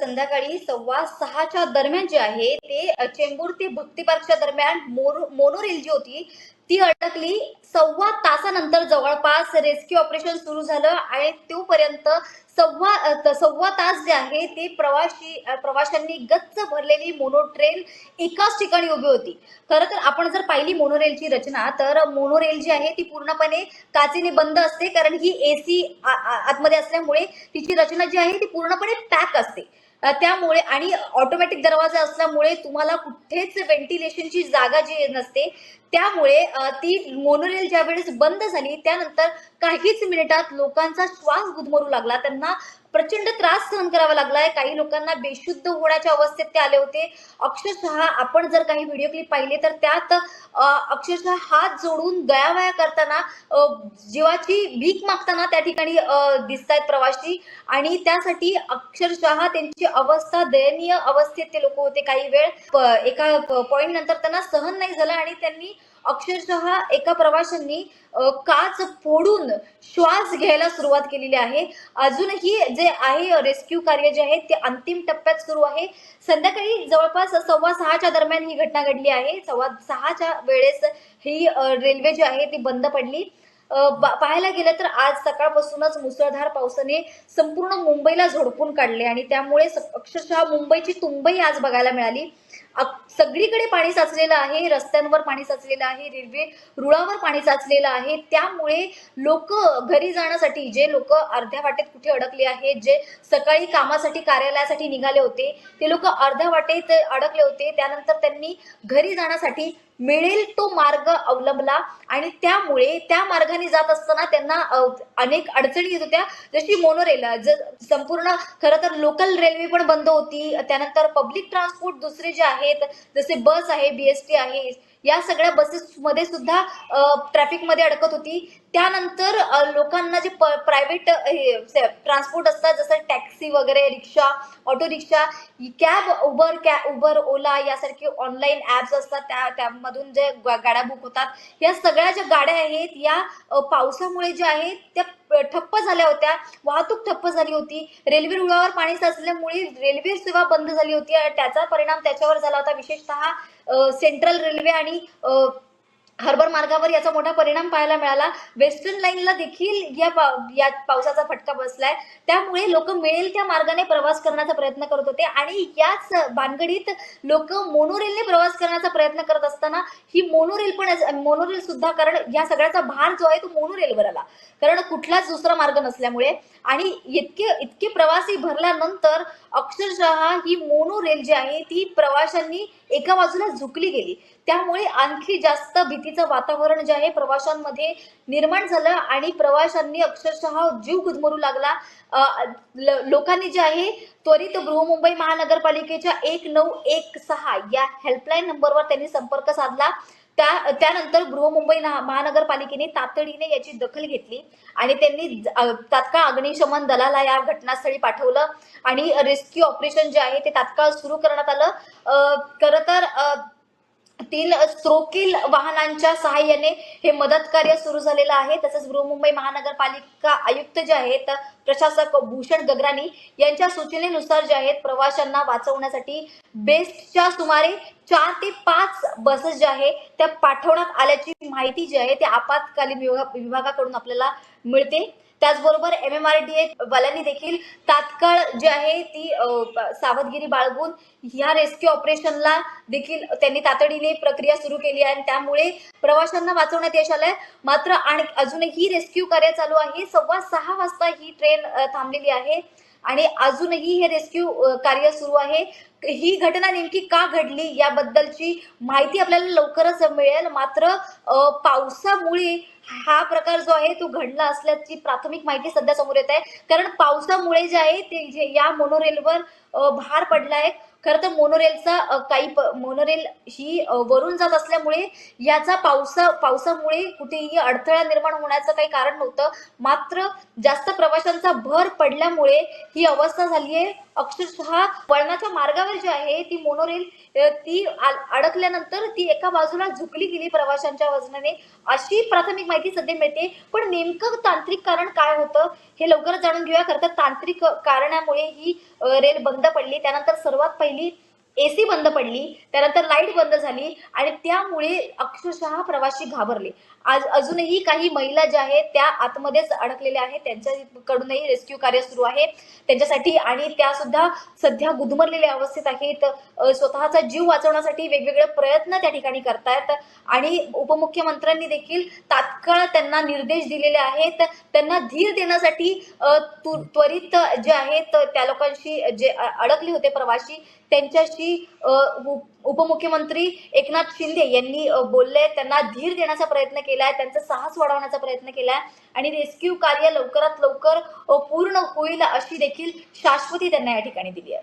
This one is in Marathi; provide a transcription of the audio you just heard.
संध्याकाळी सव्वा सहाच्या दरम्यान जे आहे ते चेंबूर ते भक्ती पार्कच्या दरम्यान मोनो मोनोरेल जी होती ती अडकली. सव्वा तासानंतर जवळपास रेस्क्यू ऑपरेशन सुरू झालं आणि तोपर्यंत सव्वा सव्वा तास जे आहे ते प्रवाशी प्रवाशांनी गच्च भरलेली मोनो ट्रेन एकाच ठिकाणी उभी होती. खरं तर आपण जर पाहिली मोनोरेलची रचना तर मोनोरेल जी आहे ती पूर्णपणे काचेने बंद असते कारण ही एसी आतमध्ये असल्यामुळे तिची रचना जी आहे ती पूर्णपणे पॅक असते. त्यामुळे आणि ऑटोमॅटिक दरवाजा असल्यामुळे तुम्हाला कुठेच व्हेंटिलेशनची जागा जी नसते त्यामुळे ती मोनोरेल ज्या वेळेस बंद झाली त्यानंतर काहीच मिनिटात लोकांचा श्वास गुदमरू लागला. त्यांना प्रचंड त्रास सहन करावा लागलाय. काही लोकांना बेशुद्ध होण्याच्या अवस्थेत ते आले होते. अक्षरशः आपण जर काही व्हिडिओ क्लिप पाहिले तर त्यात अक्षरशः हात जोडून गयावया करताना जीवाची भीक मागताना त्या ठिकाणी दिसत आहेत प्रवासी. आणि त्यासाठी अक्षरशः त्यांची अवस्था दयनीय अवस्थेत ते लोक होते काही वेळ. एका पॉईंट नंतर त्यांना सहन नाही झालं आणि त्यांनी अक्षरशः एका प्रवाशांनी काच फोडून श्वास घ्यायला सुरुवात केलेली आहे. अजूनही जे आहे रेस्क्यू कार्य जे आहे ते अंतिम टप्प्यात सुरू आहे. संध्याकाळी जवळपास सव्वा सहाच्या दरम्यान ही घटना घडली आहे. सव्वा सहाच्या वेळेस ही रेल्वे जी आहे ती बंद पडली. पाहायला गेलं तर आज सकाळपासूनच मुसळधार पावसाने संपूर्ण मुंबईला झोडपून काढले आणि त्यामुळे स- अक्षरशः मुंबईची तुंबई आज बघायला मिळाली. सगळीकडे पाणी साचलेलं आहे रस्त्यांवर पाणी साचलेलं आहे रेल्वे रुळावर पाणी साचलेलं आहे. त्यामुळे लोक घरी जाण्यासाठी जे लोक अर्ध्या वाटेत कुठे अडकले आहेत जे सकाळी कामासाठी कार्यालयासाठी निघाले होते ते लोक अर्ध्या वाटेत अडकले होते. त्यानंतर त्यांनी घरी जाण्यासाठी मिळेल तो मार्ग अवलंबला आणि त्यामुळे त्या मार्गाने जात असताना त्यांना अनेक अडचणी येत होत्या. जशी मोनोरेल ज संपूर्ण खरं तर लोकल रेल्वे पण बंद होती. त्यानंतर पब्लिक ट्रान्सपोर्ट दुसरे जे आहेत जसे बस आहे बीएसटी आहे या सगळ्या बसेसमध्ये सुद्धा ट्रॅफिकमध्ये अडकत होती. त्यानंतर लोकांना जे प्रायव्हेट ट्रान्सपोर्ट असतात जसं टॅक्सी वगैरे रिक्षा ऑटो रिक्षा कॅब उबर कॅ उबर ओला यासारखे ऑनलाईन ॲप्स असतात. त्या त्यामधून जे गाड्या बुक होतात. या सगळ्या ज्या गाड्या आहेत या पावसामुळे ज्या आहेत त्या ठप्प झाल्या होत्या. वाहतूक ठप्प झाली होती. रेल्वे रुळावर पाणी साचल्यामुळे रेल्वे सेवा बंद झाली होती. त्याचा परिणाम त्याच्यावर झाला होता. विशेषतः सेंट्रल रेल्वे आणि हार्बर मार्गावर याचा मोठा परिणाम पाहायला मिळाला. वेस्टर्न लाईनला देखील या पा या पावसाचा फटका बसलाय. त्यामुळे लोक मिळेल त्या मार्गाने प्रवास करण्याचा प्रयत्न करत होते आणि याच भानगडीत लोक मोनोरेलने प्रवास करण्याचा प्रयत्न करत असताना ही मोनोरेल पण मोनोरेल सुद्धा कारण या सगळ्याचा भार जो आहे तो मोनोरेलवर आला. कारण कुठलाच दुसरा मार्ग नसल्यामुळे आणि इतके इतके प्रवासी भरल्यानंतर अक्षरशः ही मोनो रेल जी आहे ती प्रवाशांनी एका बाजूला झुकली गेली. त्यामुळे आणखी जास्त भीतीचं वातावरण जे आहे प्रवाशांमध्ये निर्माण झालं आणि प्रवाशांनी अक्षरशः जीव गुदमरू लागला. ल- लोकांनी जे आहे त्वरित बृहमुंबई महानगरपालिकेच्या एक नऊ एक सहा या हेल्पलाईन नंबरवर त्यांनी संपर्क साधला. त्या त्यानंतर बृहमुंबई महा- महानगरपालिकेने तातडीने याची दखल घेतली आणि त्यांनी ज- तात्काळ अग्निशमन दलाला या घटनास्थळी पाठवलं आणि रेस्क्यू ऑपरेशन जे आहे ते तात्काळ सुरू करण्यात आलं. अ, खरं तर अ, तीन स्त्रोकील वाहनांच्या सहाय्याने हे मदत कार्य सुरू झालेलं आहे. तसंच बृहमुंबई महानगरपालिका आयुक्त जे आहेत प्रशासक भूषण गगराणी यांच्या सूचनेनुसार जे आहेत प्रवाशांना वाचवण्यासाठी बेस्टच्या सुमारे चार ते पाच बसेस ज्या आहे त्या पाठवण्यात आल्याची माहिती जी आहे ते आपत्कालीन विभागा- विभागाकडून आपल्याला मिळते. त्याचबरोबर M M R D A वाल्यांनी देखील तात्काळ जी आहे ती सावधगिरी बाळगून ह्या रेस्क्यू ऑपरेशनला देखील त्यांनी तातडीने प्रक्रिया सुरू केली आहे. आणि त्यामुळे प्रवाशांना वाचवण्यात यश आलंय. मात्र आणि अजूनही रेस्क्यू कार्य चालू आहे. सव्वा सहा वाजता ही ट्रेन थांबलेली आहे. आणि अजूनही हे रेस्क्यू कार्य सुरू आहे. ही घटना नेमकी का घडली याबद्दलची माहिती आपल्याला लवकरच मिळेल. मात्र पावसामुळे हा प्रकार जो आहे तो घडला असल्याची प्राथमिक माहिती सध्या समोर येत आहे. कारण पावसामुळे जे आहे ते जे या मोनोरेलवर भार पडला आहे खरं तर मोनोरेलचा काही मोनोरेल ही वरून जात असल्यामुळे याचा पावसा पावसामुळे कुठेही अडथळा निर्माण होण्याचं काही कारण नव्हतं. मात्र जास्त प्रवाशांचा भर पडल्यामुळे ही अवस्था झाली आहे. अक्षरशः वळणाच्या मार्गावर जी आहे ती मोनोरेल ती आ- अडकल्यानंतर ती एका बाजूला झुकली गेली प्रवाशांच्या वजनाने. अशी प्राथमिक माहिती सध्या मिळते. पण नेमकं तांत्रिक कारण काय होतं हे लवकरच जाणून घेऊया. खरं तर तांत्रिक कारणामुळे ही रेल बंद पडली. त्यानंतर सर्वात पहिले एसी बंद पडली त्यानंतर लाइट बंद झाली आणि त्यामुळे अक्षरशः प्रवासी घाबरले. आज अजूनही काही महिला ज्या आहेत त्या आतमध्येच अडकलेल्या आहेत त्यांच्याकडूनही रेस्क्यू कार्य सुरू आहे. त्यांच्यासाठी आणि त्या सुद्धा सध्या गुदमरलेल्या अवस्थेत आहेत. स्वतःचा जीव वाचवण्यासाठी वेगवेगळे प्रयत्न त्या ठिकाणी करतायत. आणि उपमुख्यमंत्र्यांनी देखील तात्काळ त्यांना निर्देश दिलेले आहेत. त्यांना धीर देण्यासाठी त्वरित जे आहेत त्या लोकांशी जे अडकले होते प्रवासी त्यांच्याशी उपमुख्यमंत्री एकनाथ शिंदे यांनी बोलले. त्यांना धीर देण्याचा प्रयत्न केलाय. त्यांचा साहस वाढवण्याचा प्रयत्न केलाय. आणि रेस्क्यू कार्य लवकरात लवकर पूर्ण होईल अशी देखील शाश्वती त्यांना या ठिकाणी दिली आहे.